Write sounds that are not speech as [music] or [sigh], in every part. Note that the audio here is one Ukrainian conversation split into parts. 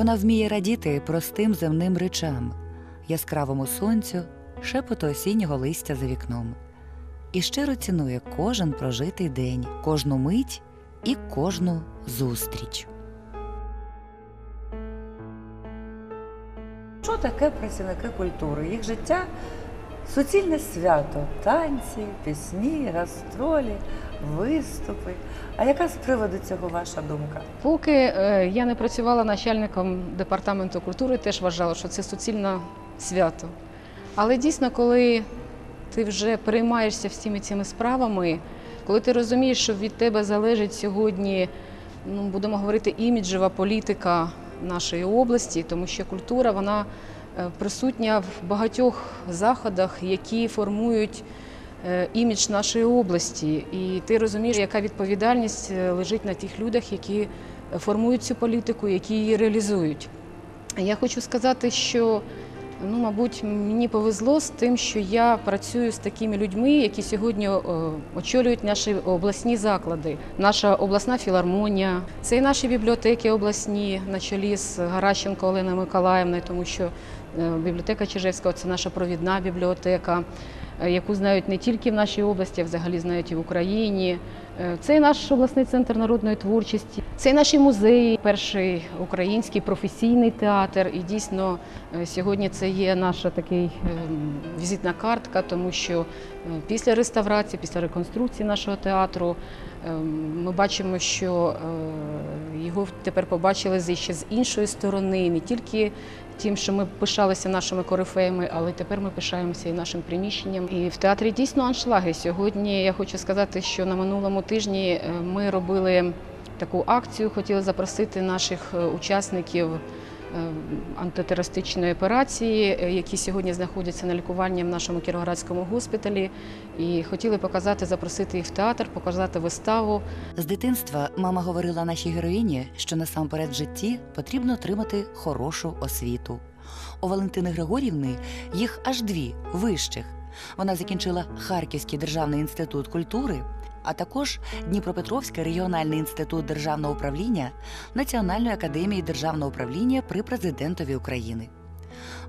Вона вміє радіти простим земним речам, яскравому сонцю, шепоту осіннього листя за вікном. І щиро цінує кожен прожитий день, кожну мить і кожну зустріч. Що таке працівники культури? Їх життя суцільне свято, танці, пісні, гастролі, виступи. А яка з приводу цього ваша думка? Поки е, я не працювала начальником департаменту культури, теж вважала, що це суцільне свято. Але дійсно, коли ти вже переймаєшся всіми цими справами, коли ти розумієш, що від тебе залежить сьогодні, ну будемо говорити, іміджева політика нашої області, тому що культура вона е, присутня в багатьох заходах, які формують імідж нашої області. І ти розумієш, яка відповідальність е, лежить на тих людях, які формують цю політику, які її реалізують. Я хочу сказати, що ну, мабуть, мені повезло з тим, що я працюю з такими людьми, які сьогодні е, очолюють наші обласні заклади. Наша обласна філармонія, це і наші бібліотеки обласні на чолі з Гаращенко Оленою Миколаївною, тому що е, бібліотека Чижевського це наша провідна бібліотека, е, яку знають не тільки в нашій області, а взагалі знають і в Україні. Е, Це наш обласний центр народної творчості, це наші музеї, перший український професійний театр. І дійсно е, сьогодні це є наша такий ем, візитна картка, тому що е, після реставрації, після реконструкції нашого театру ем, ми бачимо, що е, його тепер побачили ще з іншої сторони, не тільки тим, що ми пишалися нашими корифеями, але тепер ми пишаємося і нашим приміщенням. І в театрі дійсно аншлаги. Сьогодні я хочу сказати, що на минулому тижні е, ми робили таку акцію, хотіли запросити наших е, учасників антитерористичної операції, е, які сьогодні знаходяться на лікуванні в нашому Кіровоградському госпіталі. І хотіли показати, запросити їх в театр, показати виставу. З дитинства мама говорила нашій героїні, що насамперед в житті потрібно отримати хорошу освіту. У Валентини Григорівни їх аж дві вищих. Вона закінчила Харківський державний інститут культури, а також Дніпропетровський регіональний інститут державного управління Національної академії державного управління при президентові України.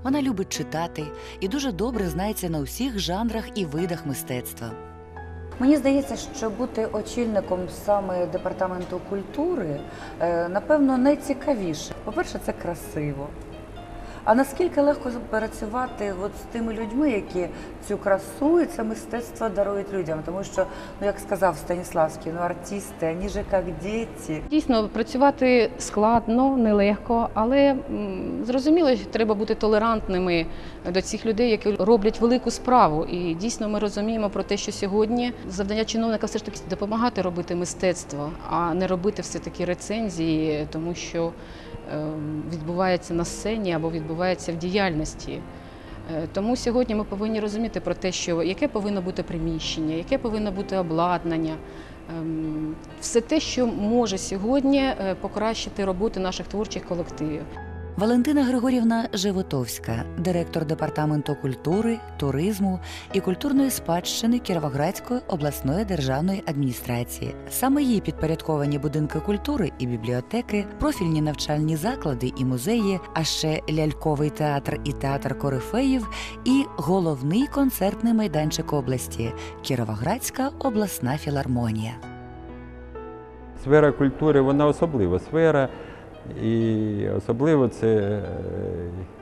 Вона любить читати і дуже добре знається на усіх жанрах і видах мистецтва. Мені здається, що бути очільником саме департаменту культури, е, напевно, найцікавіше. По-перше, це красиво. А наскільки легко працювати от з тими людьми, які цю красу і це мистецтво дарують людям? Тому що, ну як сказав Станіславський, ну артисти, вони же як діти. Дійсно, працювати складно, нелегко, але зрозуміло, що треба бути толерантними до цих людей, які роблять велику справу. І дійсно ми розуміємо про те, що сьогодні завдання чиновника все ж таки допомагати робити мистецтво, а не робити все таки рецензії, тому що відбувається на сцені або відбувається в діяльності. Е, Тому сьогодні ми повинні розуміти про те, що яке повинно бути приміщення, яке повинно бути обладнання, Ем, все те, що може сьогодні е, покращити роботу наших творчих колективів. Валентина Григорівна Животовська, директор департаменту культури, туризму і культурної спадщини Кіровоградської обласної державної адміністрації. Саме їй підпорядковані будинки культури і бібліотеки, профільні навчальні заклади і музеї, а ще ляльковий театр і театр корифеїв, і головний концертний майданчик області Кіровоградська обласна філармонія. Сфера культури вона особлива сфера, і особливо це е,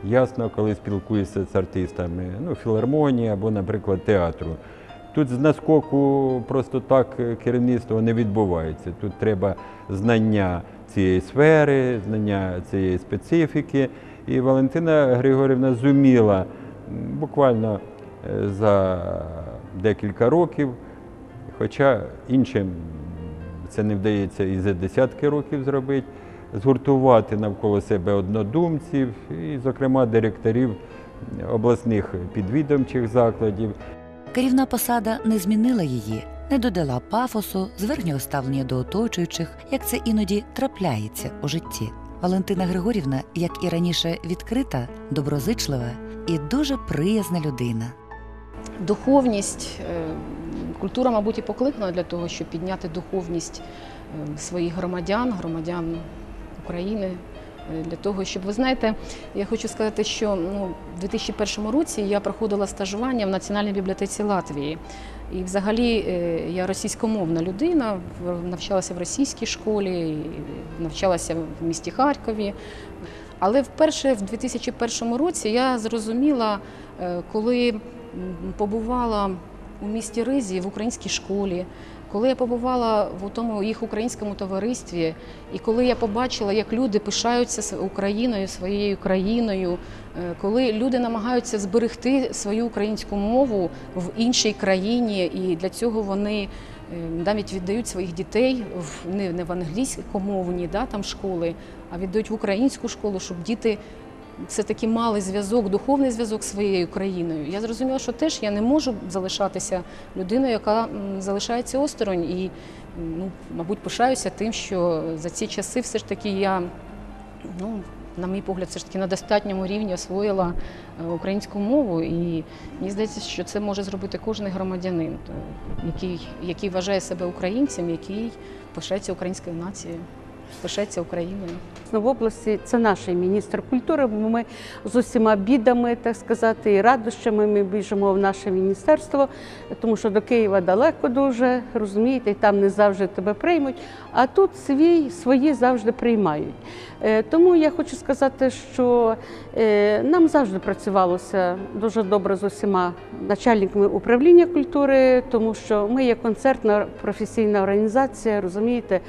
ясно, коли спілкуєшся з артистами ну, філармонії або, наприклад, театру. Тут з наскоку просто так е, керівництво не відбувається. Тут треба знання цієї сфери, знання цієї специфіки. І Валентина Григорівна зуміла буквально е, за декілька років, хоча іншим це не вдається і за десятки років зробити, згуртувати навколо себе однодумців, і, зокрема, директорів обласних підвідомчих закладів. Керівна посада не змінила її, не додала пафосу, зверхнього ставлення до оточуючих, як це іноді трапляється у житті. Валентина Григорівна, як і раніше, відкрита, доброзичлива і дуже приязна людина. Духовність, е, культура, мабуть, і покликана для того, щоб підняти духовність е, своїх громадян, громадян України, е, для того, щоб ви знаєте, я хочу сказати, що ну, в 2001 році я проходила стажування в Національній бібліотеці Латвії. І взагалі е, я російськомовна людина, навчалася в російській школі, навчалася в місті Харкові. Але вперше в 2001 році я зрозуміла, е, коли побувала у місті Ризі в українській школі, коли я побувала в тому їх українському товаристві, і коли я побачила, як люди пишаються Україною, своєю країною, е, коли люди намагаються зберегти свою українську мову в іншій країні, і для цього вони е, навіть віддають своїх дітей не в англійськомовні да, там школи, а віддають в українську школу, щоб діти все-таки мали зв'язок, духовний зв'язок своєю країною. Я зрозуміла, що теж я не можу залишатися людиною, яка залишається осторонь. І, ну, мабуть, пишаюся тим, що за ці часи все ж таки я, ну, на мій погляд, все ж таки на достатньому рівні освоїла е, українську мову. І мені здається, що це може зробити кожен громадянин, який, який вважає себе українцем, який пишається українською нацією, пишається Україною. В області це наш міністр культури. Ми з усіма бідами, так сказати, і радощами ми біжимо в наше міністерство, тому що до Києва далеко дуже, розумієте, і там не завжди тебе приймуть. А тут свій, свої завжди приймають. Е, Тому я хочу сказати, що е, нам завжди працювалося дуже добре з усіма начальниками управління культури, тому що ми є концертна професійна організація, розумієте.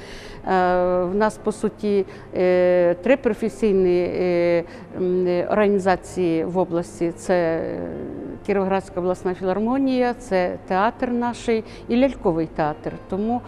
Е, В нас по суті е, три професійні е, організації в області: це Кіровоградська обласна філармонія, це театр наш і ляльковий театр. Тому,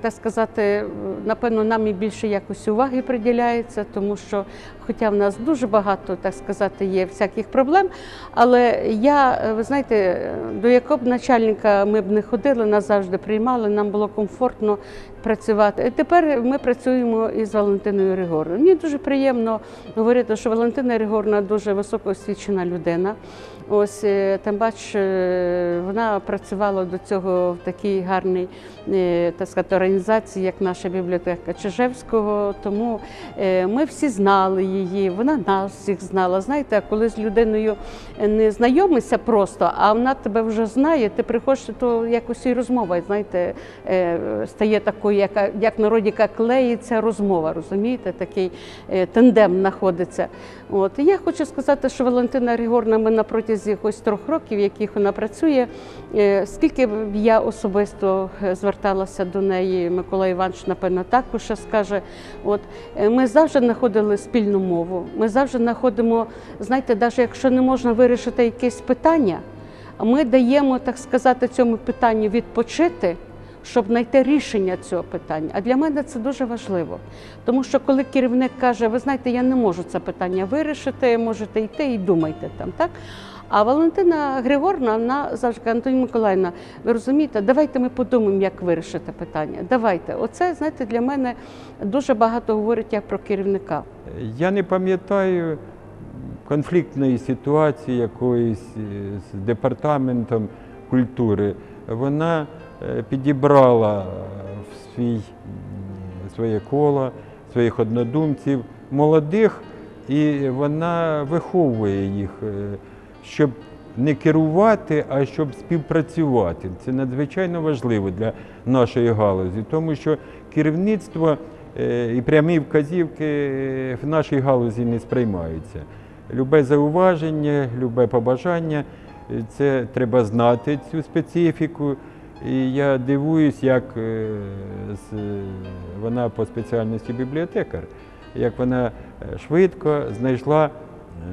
так сказати, напевно, нам і більше якось уваги приділяється, тому що, хоча в нас дуже багато, так сказати, є всяких проблем, але я, е, ви знаєте, до якого б начальника ми б не ходили, нас завжди приймали, нам було комфортно працювати. І Тепер ми працюємо із Валентиною Григорівною. Мені дуже приємно говорити, що Валентина Григорівна дуже високоосвічена людина. Ось е, тим бач, е, вона працювала до цього в такій гарній е, так сказати, організації, як наша бібліотека Чижевського. Тому ми всі знали її, вона нас всіх знала. Знаєте, коли з людиною не знайомишся просто, а вона тебе вже знає, ти приходиш, то якось і розмова, знаєте, стає такою, яка як в народі клеїться розмова, розумієте, такий тандем знаходиться. От я хочу сказати, що Валентина Григорівна, ми на протязі ось трьох років, яких вона працює, е, скільки б я особисто е, зверталася до неї, Микола Іванович, напевно, також скаже. От е, ми завжди знаходили спільну мову. Ми завжди знаходимо, знаєте, навіть якщо не можна вирішити якесь питання, ми даємо, так сказати, цьому питанню відпочити. Щоб знайти рішення цього питання. А для мене це дуже важливо. Тому що коли керівник каже, ви знаєте, я не можу це питання вирішити, можете йти і думайте там, так? А Валентина Григорівна, вона завжди Антоні Миколаївна, ви розумієте, давайте ми подумаємо, як вирішити питання. Давайте. Оце, знаєте, для мене дуже багато говорить як про керівника. Я не пам'ятаю конфліктної ситуації якоїсь е, з департаментом культури. Вона е, підібрала е, в свій, своє коло, своїх однодумців, молодих, і вона виховує їх, щоб не керувати, а щоб співпрацювати. Це надзвичайно важливо для нашої галузі, тому що керівництво е, і прямі вказівки е, в нашій галузі не сприймаються. Любе зауваження, любе побажання е, це треба знати цю специфіку. І я дивуюсь, як вона по спеціальності бібліотекар, як вона швидко знайшла,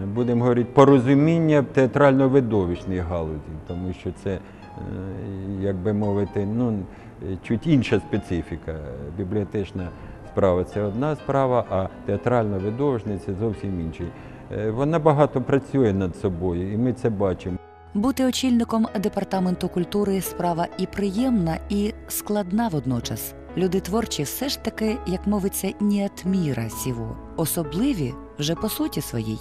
будемо говорити, порозуміння в театрально-видовищній галузі, тому що це, е, як би мовити, ну, е, чуть інша специфіка. Бібліотечна справа це одна справа, а театрально-видовищна це зовсім інший. Е, Вона багато працює над собою, і ми це бачимо. Бути очільником департаменту культури справа і приємна, і складна водночас. Люди творчі все ж таки, як мовиться, ні от міра сіво, особливі вже по суті своїй.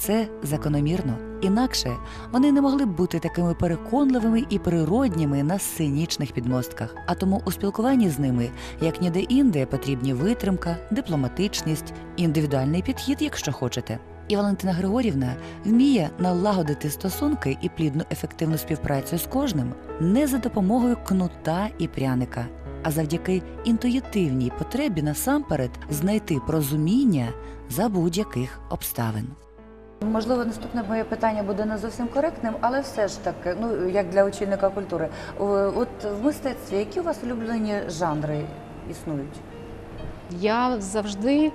Це закономірно. Інакше вони не могли б бути такими переконливими і природніми на сценічних підмостках. А тому у спілкуванні з ними, як ніде інде, потрібні витримка, дипломатичність, індивідуальний підхід, якщо хочете. І Валентина Григорівна вміє налагодити стосунки і плідну ефективну співпрацю з кожним не за допомогою кнута і пряника, а завдяки інтуїтивній потребі насамперед знайти порозуміння за будь-яких обставин. Можливо, наступне моє питання буде не зовсім коректним, але все ж таки, ну як для очільника культури. От в мистецтві які у вас улюблені жанри існують? Я завжди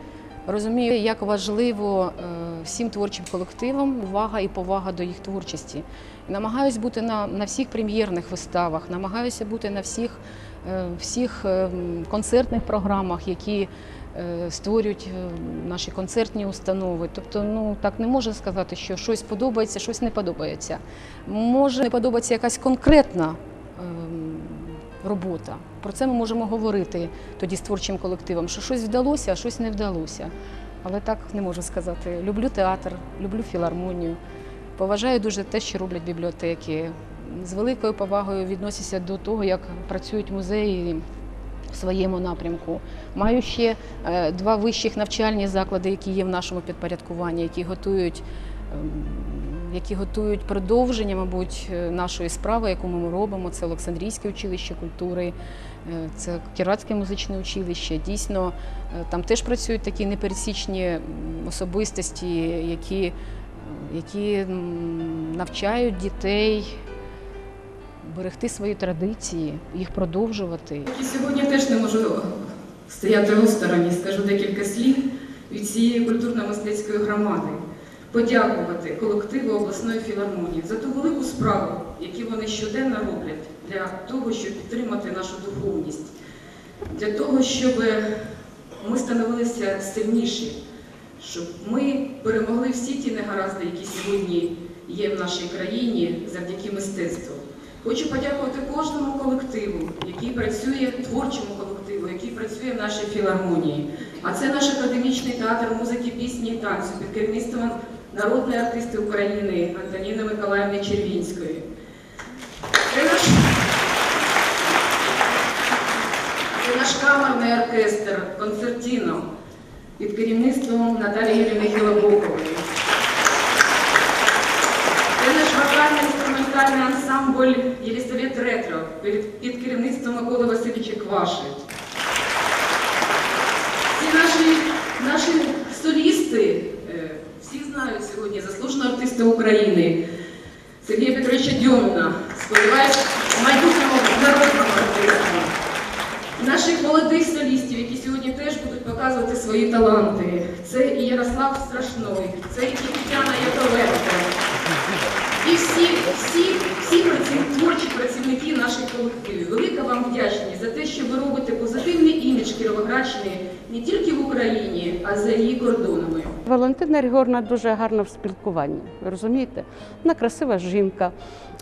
розумію, як важливо е, всім творчим колективам увага і повага до їх творчості. Намагаюсь бути на, на всіх прем'єрних виставах, намагаюся бути на всіх, е, всіх е, концертних програмах, які створюють е, наші концертні установи. Тобто, ну так не можна сказати, що щось подобається, щось не подобається. Може не подобається якась конкретна. ем, Робота про це ми можемо говорити тоді з творчим колективом, що щось вдалося, а щось не вдалося. Але так не можу сказати. Люблю театр, люблю філармонію. Поважаю дуже те, що роблять бібліотеки. З великою повагою відносяся до того, як працюють музеї своєму напрямку. Маю ще е, два вищих навчальні заклади, які є в нашому підпорядкуванні, які готують. ем, Які готують продовження, мабуть, е, нашої справи, яку ми робимо. Це Олександрійське училище культури, е, це Кіратське музичне училище. Дійсно, там теж працюють такі непересічні особистості, які, які навчають дітей берегти свої традиції, їх продовжувати. І сьогодні теж не можу стояти осторонь, скажу декілька слів від цієї культурно-мистецької громади. Подякувати колективу обласної філармонії за ту велику справу, яку вони щоденно роблять для того, щоб підтримати нашу духовність, для того, щоб ми становилися сильніші, щоб ми перемогли всі ті негаразди, які сьогодні є в нашій країні завдяки мистецтву. Хочу подякувати кожному колективу, який працює, творчому колективу, який працює в нашій філармонії. А це наш академічний театр музики, пісні і танцю під керівництвом народної артисти України Антоніни Миколаївни Червінської. Це наш, це наш камерний оркестр концертіно під керівництвом Наталії Юріни Хілобокової. Це наш вокально-інструментальний ансамбль Єлісавет Ретро під, під керівництвом Миколи Васильовича Кваши. Всі наші, наші солісти, е, всі знають сьогодні заслуженого артиста України Сергія Петровича Дьоміна, сподіваюся, майбутнього народного артиста. Наших молодих солістів, які сьогодні теж будуть показувати свої таланти. Це і Ярослав Страшной, це і Тетяна Яковенко. І всі, всі, всі творчі працівники наших колективів. Велика вам вдячність за те, що ви робите позитивний імідж Кіровоградщини не тільки в Україні, а за її кордонами. Валентина Григорівна дуже гарна в спілкуванні, розумієте? Вона красива жінка.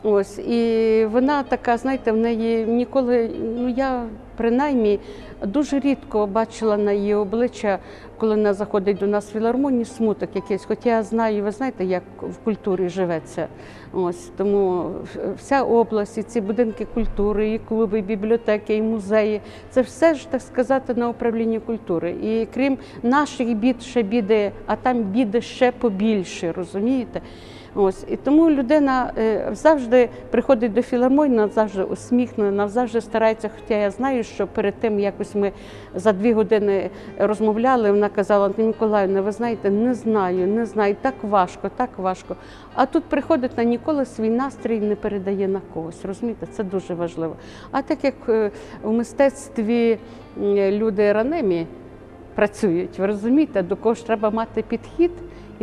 Ось, і вона така, знаєте, в неї ніколи, ну я принаймні дуже рідко бачила на її обличчя, коли вона заходить до нас в філармонії, смуток якийсь. Хоча я знаю, ви знаєте, як в культурі живеться. Ось тому вся область, і ці будинки культури, і клуби, і бібліотеки, і музеї це все ж так сказати на управлінні культури. І крім наших бід, ще біди, а там біди ще побільше, розумієте? Ось і тому людина е, завжди приходить до філармонії, вона завжди усміхнена, вона завжди старається. Хоча я знаю, що перед тим якось ми за дві години розмовляли, вона казала, Антоні Миколаївна, ви знаєте, не знаю, не знаю, так важко, так важко. А тут приходить вона ніколи свій настрій не передає на когось. Розумієте, це дуже важливо. А так як е, в мистецтві люди ранемі працюють, ви розумієте, до кого ж треба мати підхід.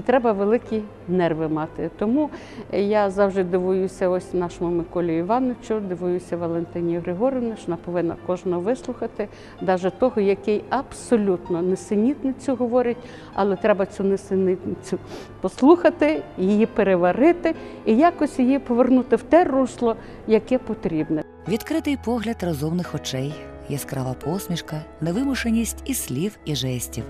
І треба великі нерви мати. Тому я завжди дивуюся ось нашому Миколі Івановичу, дивуюся Валентині Григорівні, що вона повинна кожного вислухати, навіть того, який абсолютно несенітницю говорить, але треба цю несенітницю послухати, її переварити і якось її повернути в те русло, яке потрібне. Відкритий погляд розумних очей, яскрава посмішка, невимушеність і слів, і жестів.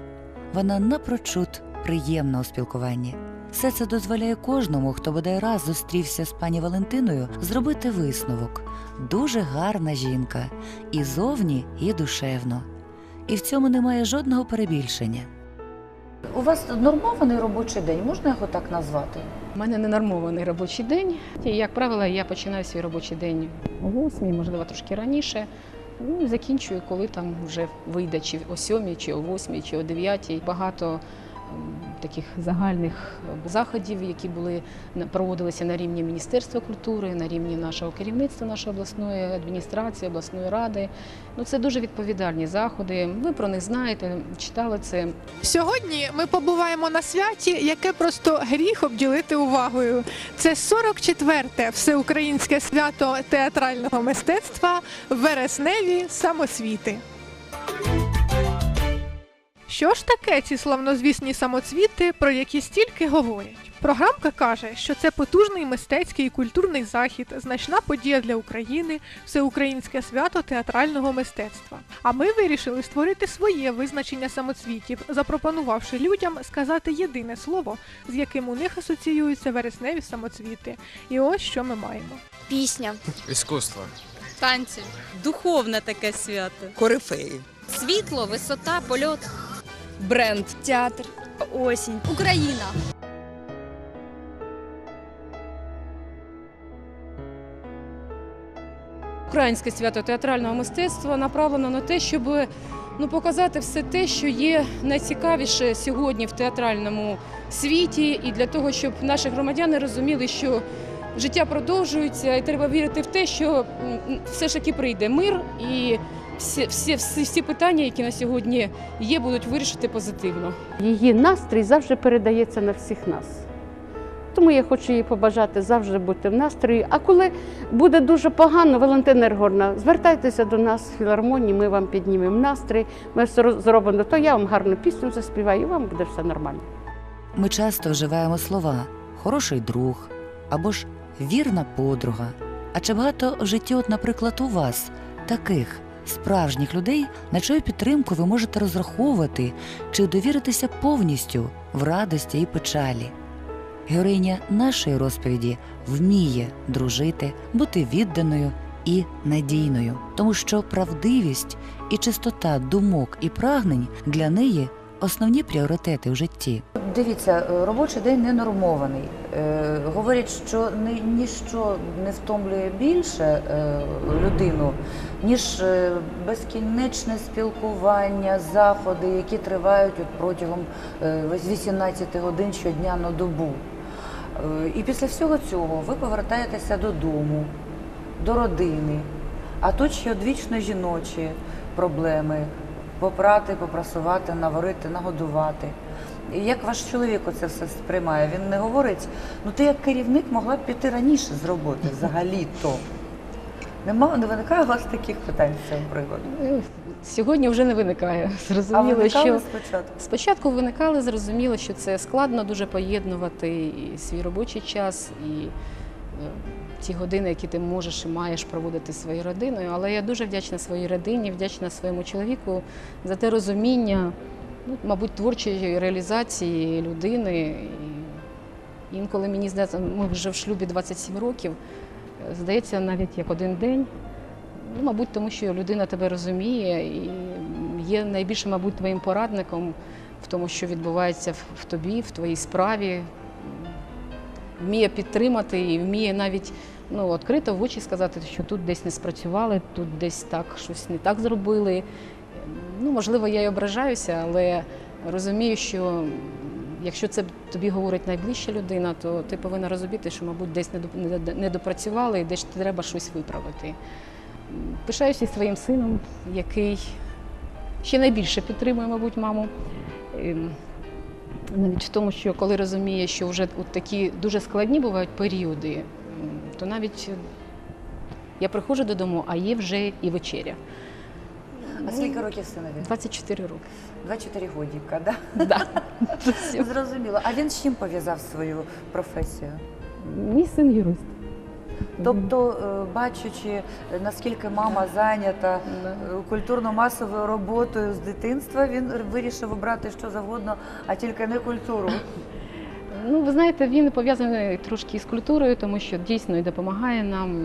Вона напрочуд приємна у спілкуванні. Все це дозволяє кожному, хто бодай раз зустрівся з пані Валентиною, зробити висновок. Дуже гарна жінка, і зовні, і душевно. І в цьому немає жодного перебільшення. У вас нормований робочий день, можна його так назвати? У мене ненормований робочий день. І, як правило, я починаю свій робочий день о 8, можливо, трошки раніше. Ну, закінчую, коли там вже вийде чи о 7, чи о 8, чи о 9. Багато таких загальних заходів, які були проводилися на рівні Міністерства культури, на рівні нашого керівництва, нашої обласної адміністрації, обласної ради. Ну, це дуже відповідальні заходи. Ви про них знаєте, читали це. Сьогодні ми побуваємо на святі, яке просто гріх обділити увагою. Це 44-те всеукраїнське свято театрального мистецтва Вересневі самоцвіти. Що ж таке ці славнозвісні самоцвіти, про які стільки говорять? Програмка каже, що це потужний мистецький і культурний захід, значна подія для України, всеукраїнське свято театрального мистецтва. А ми вирішили створити своє визначення самоцвітів, запропонувавши людям сказати єдине слово, з яким у них асоціюються вересневі самоцвіти. І ось що ми маємо. Пісня, Іскусство. танці, Духовне таке свято. Корифеї. світло, висота, польот, Бренд. театр, осінь, Україна. Українське свято театрального мистецтва направлено на те, щоб ну, показати все те, що є найцікавіше сьогодні в театральному світі, і для того, щоб наші громадяни розуміли, що життя продовжується, і треба вірити в те, що все ж таки прийде мир, і всі, всі, всі, всі питання, які на сьогодні є, будуть вирішити позитивно. Її настрій завжди передається на всіх нас. Тому я хочу їй побажати завжди бути в настрої. А коли буде дуже погано, Валентина Ергорна, звертайтеся до нас в філармонії, ми вам піднімемо настрій. Ми все зробимо, то я вам гарну пісню заспіваю, і вам буде все нормально. Ми часто вживаємо слова хороший друг або ж вірна подруга. А чи багато в житті, от, наприклад, у вас таких справжніх людей, на чию підтримку ви можете розраховувати чи довіритися повністю в радості і печалі? Героїня нашої розповіді вміє дружити, бути відданою і надійною, тому що правдивість і чистота думок і прагнень для неї основні пріоритети в житті. Дивіться, е, робочий день не нормований. Е, Говорять, що ні- ніщо не втомлює більше е, людину, ніж безкінечне спілкування, заходи, які тривають от протягом е, 18 годин щодня на добу. І після всього цього ви повертаєтеся додому, до родини. А тут ще одвічно жіночі проблеми: попрати, попрасувати, наварити, нагодувати. І як ваш чоловік оце все сприймає? Він не говорить, ну ти як керівник могла б піти раніше з роботи взагалі-то. Нема, не виникає у вас таких питань з цього приводу? Сьогодні вже не виникає. А Зрозуміло, виникали що спочатку? Спочатку виникали, зрозуміло, що це складно дуже поєднувати і свій робочий час, і е, ті години, які ти можеш і маєш проводити зі своєю родиною. Але я дуже вдячна своїй родині, вдячна своєму чоловіку за те розуміння, ну, мабуть, творчої реалізації людини. І інколи мені здається, ми вже в шлюбі 27 років. Здається, навіть як один день. Ну, мабуть, тому що людина тебе розуміє і є найбільше, мабуть, твоїм порадником в тому, що відбувається в тобі, в твоїй справі. Вміє підтримати і вміє навіть ну, відкрито в очі сказати, що тут десь не спрацювали, тут десь так щось не так зробили. Ну, можливо, я й ображаюся, але розумію, що якщо це тобі говорить найближча людина, то ти повинна розуміти, що, мабуть, десь не доп- не до- не допрацювали і десь треба щось виправити. Пишаюся своїм сином, який ще найбільше підтримує, мабуть, маму. Навіть в тому, що коли розуміє, що вже от такі дуже складні бувають періоди, то навіть е, я приходжу додому, а є вже і вечеря. А скільки років синові? 24 роки. 24 годіка, да? Да. [laughs] Зрозуміло. А він з чим пов'язав свою професію? Мій син юрист. Тобто, е, бачачи, е, наскільки мама зайнята е, культурно-масовою роботою з дитинства, він вирішив обрати що завгодно, а тільки не культуру. Ну, ви знаєте, він пов'язаний трошки з культурою, тому що дійсно і допомагає нам.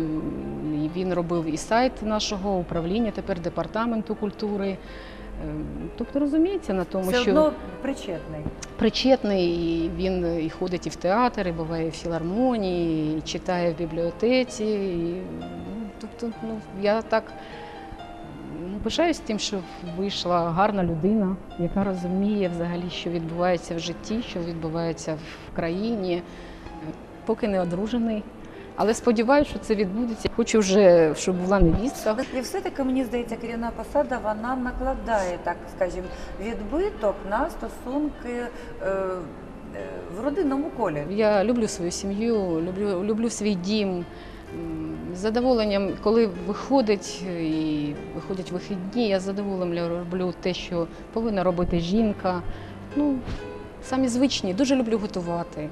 Він робив і сайт нашого управління, тепер департаменту культури. Ем, Тобто розуміється на тому, Все що одно причетний. причетний, і він і ходить і в театр, і буває в філармонії, і читає в бібліотеці. І, ну, тобто, ну, я так ну, пишаюсь тим, що вийшла гарна людина, яка розуміє взагалі, що відбувається в житті, що відбувається в країні, поки не одружений. Але сподіваюся, що це відбудеться. Хочу вже, щоб була невістка. І все-таки, мені здається, керівна посада вона накладає, так скажімо, відбиток на стосунки е, е, в родинному колі. Я люблю свою сім'ю, люблю, люблю свій дім. З задоволенням, коли виходить і виходять вихідні, я з задоволенням роблю те, що повинна робити жінка. Ну, самі звичні, дуже люблю готувати.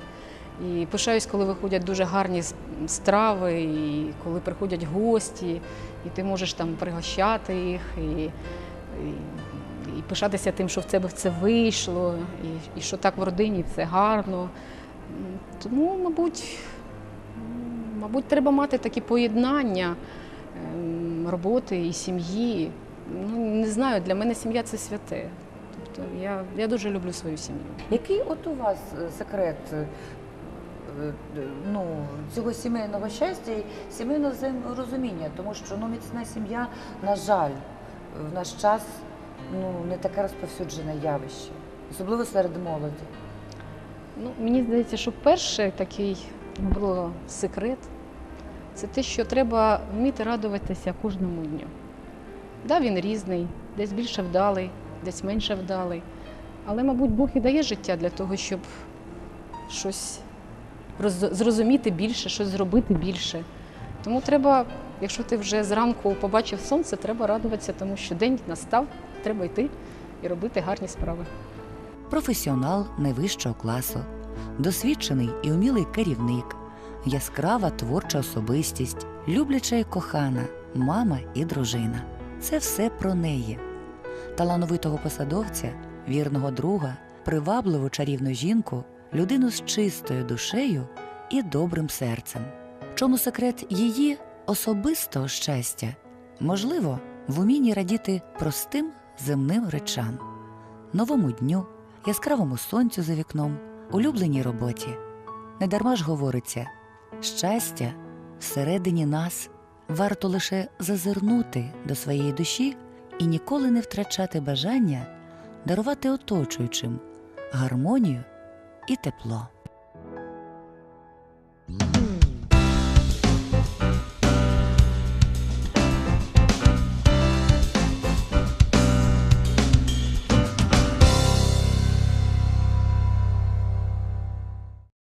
І пишаюсь, коли виходять дуже гарні страви, і коли приходять гості, і ти можеш там пригощати їх. І, і, і пишатися тим, що в тебе це вийшло, і, і що так в родині все гарно. Тому, мабуть, мабуть, треба мати такі поєднання ем, роботи і сім'ї. Ну, не знаю, для мене сім'я це святе. Тобто я, я дуже люблю свою сім'ю. Який от у вас е, секрет е, ну, цього сімейного щастя і сімейного взаєморозуміння? Тому що ну, міцна сім'я, на жаль, в наш час ну, не таке розповсюджене явище, особливо серед молоді. Ну, мені здається, що перший такий було секрет це те, що треба вміти радуватися кожному дню. Да, він різний, десь більше вдалий, десь менше вдалий. Але, мабуть, Бог і дає життя для того, щоб щось зрозуміти більше, щось зробити більше. Тому треба, якщо ти вже зранку побачив сонце, треба радуватися, тому що день настав, треба йти і робити гарні справи. професіонал найвищого класу, досвідчений і умілий керівник, яскрава творча особистість, любляча і кохана, мама і дружина. Це все про неї. Талановитого посадовця, вірного друга, привабливу чарівну жінку, людину з чистою душею і добрим серцем. Чому секрет її особистого щастя? Можливо, в умінні радіти простим земним речам, новому дню, яскравому сонцю за вікном, улюбленій роботі. Недарма ж говориться, щастя всередині нас варто лише зазирнути до своєї душі і ніколи не втрачати бажання дарувати оточуючим гармонію і тепло.